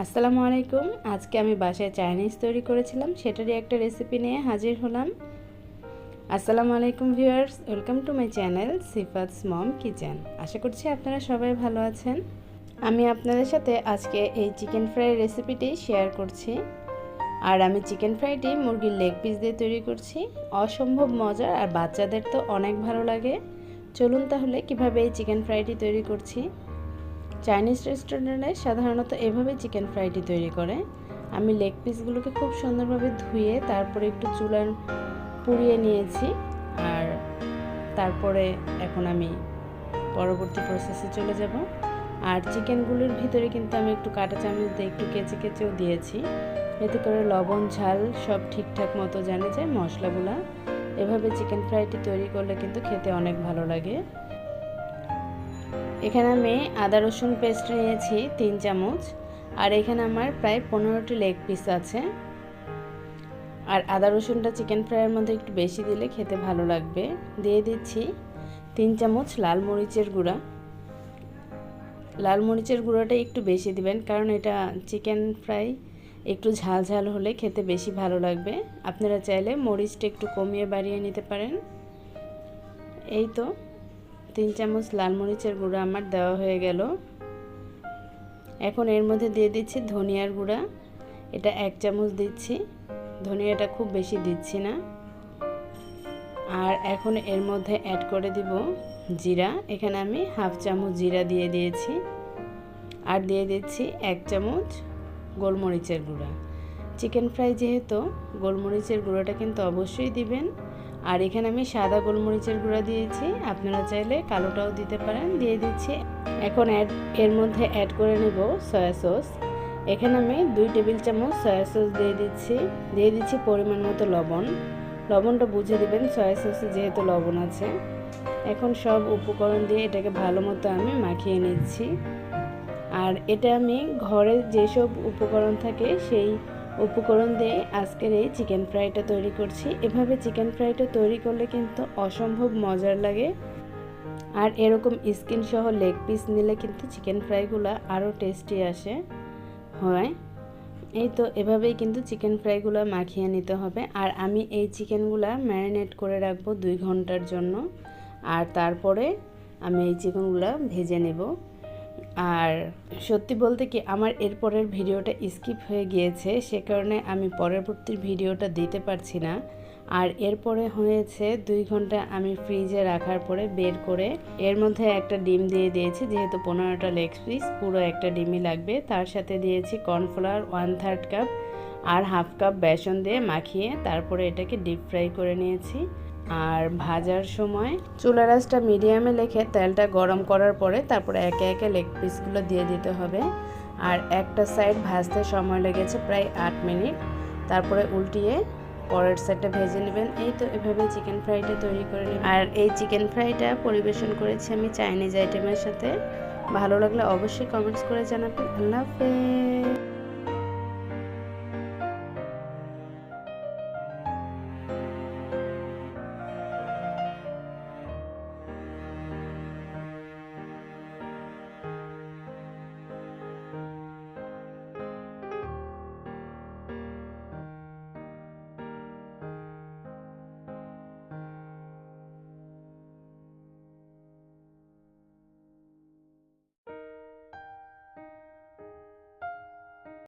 আসসালামু আলাইকুম। আজকে আমি বাসায় চাইনিজ তৈরি করেছিলাম, সেটারই একটা রেসিপি নিয়ে হাজির হলাম। আসসালামু আলাইকুম viewers welcome to my channel Sifat's mom kitchen আশা করছি আপনারা সবাই ভালো আছেন। আমি আপনাদের সাথে আজকে এই চিকেন ফ্রাই রেসিপিটি শেয়ার করছি। আর আমি চিকেন ফ্রাইটি মুরগির লেগ পিস দিয়ে তৈরি করছি। অসম্ভব মজার আর বাচ্চাদের তো অনেক ভালো লাগে। চলুন তাহলে কীভাবে এই চিকেন ফ্রাইটি তৈরি করছি। চাইনিজ রেস্টুরেন্টে সাধারণত এভাবে চিকেন ফ্রাইটি তৈরি করে। আমি লেগ পিসগুলোকে খুব সুন্দরভাবে ধুয়ে তারপরে একটু চুলার পুড়িয়ে নিয়েছি। আর তারপরে এখন আমি পরবর্তী প্রসেসে চলে যাব। আর চিকেনগুলোর ভিতরে কিন্তু আমি একটু কাটা চামচ দিয়ে একটু কেচে কেচেও দিয়েছি। এতে করে লবণ, ঝাল সব ঠিকঠাক মতো জানে যায়, মশলাগুলা। এভাবে চিকেন ফ্রাইটি তৈরি করলে কিন্তু খেতে অনেক ভালো লাগে। এখানে আমি আদা রসুন পেস্ট নিয়েছি তিন চামচ, আর এখানে আমার প্রায় পনেরোটি লেগ পিস আছে। আর আদা রসুনটা চিকেন ফ্রাইয়ের মধ্যে একটু বেশি দিলে খেতে ভালো লাগবে। দিয়ে দিচ্ছি তিন চামচ লাল মরিচের গুঁড়া। লাল মরিচের গুঁড়োটা একটু বেশি দিবেন, কারণ এটা চিকেন ফ্রাই একটু ঝাল ঝাল হলে খেতে বেশি ভালো লাগবে। আপনারা চাইলে মরিচটা একটু কমিয়ে বাড়িয়ে নিতে পারেন। এই তো। তিন চামচ লাল মরিচের গুঁড়া আমার দেওয়া হয়ে গেল। এখন এর মধ্যে দিয়ে দিচ্ছি ধনিয়ার গুঁড়া। এটা এক চামচ দিচ্ছি। ধনিয়াটা খুব বেশি দিচ্ছি না। আর এখন এর মধ্যে অ্যাড করে দিব জিরা। এখানে আমি হাফ চামচ জিরা দিয়ে দিয়েছি। আর দিয়ে দিচ্ছি এক চামচ গোলমরিচের গুঁড়া। চিকেন ফ্রাই যেহেতু, গোলমরিচের গুঁড়োটা কিন্তু অবশ্যই দিবেন। আর এখানে আমি সাদা গোলমরিচের গুঁড়া দিয়েছি। আপনারা চাইলে কালোটাও দিতে পারেন, দিয়ে দিচ্ছি। এখন অ্যাড এর মধ্যে অ্যাড করে নেব সয়া সস এখানে আমি দুই টেবিল চামচ সয়া সস দিয়ে দিচ্ছি। দিয়ে দিচ্ছি পরিমাণ মতো লবণ। লবণটা বুঝে দেবেন সয়া সসে যেহেতু লবণ আছে। এখন সব উপকরণ দিয়ে এটাকে ভালো মতো আমি মাখিয়ে নিচ্ছি। আর এটা আমি ঘরে যেসব উপকরণ থাকে, সেই উপকরণ দিয়ে আজকের এই চিকেন ফ্রাইটা তৈরি করছি। এভাবে চিকেন ফ্রাইটা তৈরি করলে কিন্তু অসম্ভব মজার লাগে। আর এরকম স্কিন সহ লেগ পিস নিলে কিন্তু চিকেন ফ্রাইগুলো আরও টেস্টি আসে, হয়। এই তো এভাবেই কিন্তু চিকেন ফ্রাইগুলো মাখিয়ে নিতে হবে। আর আমি এই চিকেনগুলো ম্যারিনেট করে রাখব দুই ঘণ্টার জন্য। আর তারপরে আমি এই চিকেনগুলো ভেজে নেব। আর সত্যি বলতে কি আমার এরপরের ভিডিওটা স্কিপ হয়ে গিয়েছে, সে কারণে আমি পরবর্তী ভিডিওটা দিতে পারছি না। আর এরপরে হয়েছে দুই ঘণ্টা আমি ফ্রিজে রাখার পরে বের করে এর মধ্যে একটা ডিম দিয়ে দিয়েছি, যেহেতু পনেরোটা লেগ পিস পুরো একটা ডিমই লাগবে। তার সাথে দিয়েছি কর্নফ্লাওয়ার ওয়ান থার্ড কাপ আর হাফ কাপ বেসন দিয়ে মাখিয়ে, তারপরে এটাকে ডিপ ফ্রাই করে নিয়েছি। আর ভাজার সময় চুলা রাসটা মিডিয়ামে রেখে তেলটা গরম করার পরে তারপরে একে একে লেগ পিসগুলো দিয়ে দিতে হবে। আর একটা সাইড ভাজতে সময় লেগেছে প্রায় আট মিনিট। তারপরে উল্টিয়ে পরের সাইডটা ভেজে নেবেন। এই তো এভাবে চিকেন ফ্রাইটা তৈরি করে নেবেন। আর এই চিকেন ফ্রাইটা পরিবেশন করেছি আমি চাইনিজ আইটেমের সাথে। ভালো লাগলে অবশ্যই কমেন্টস করে জানাবেন। আল্লাহ হাফেজ।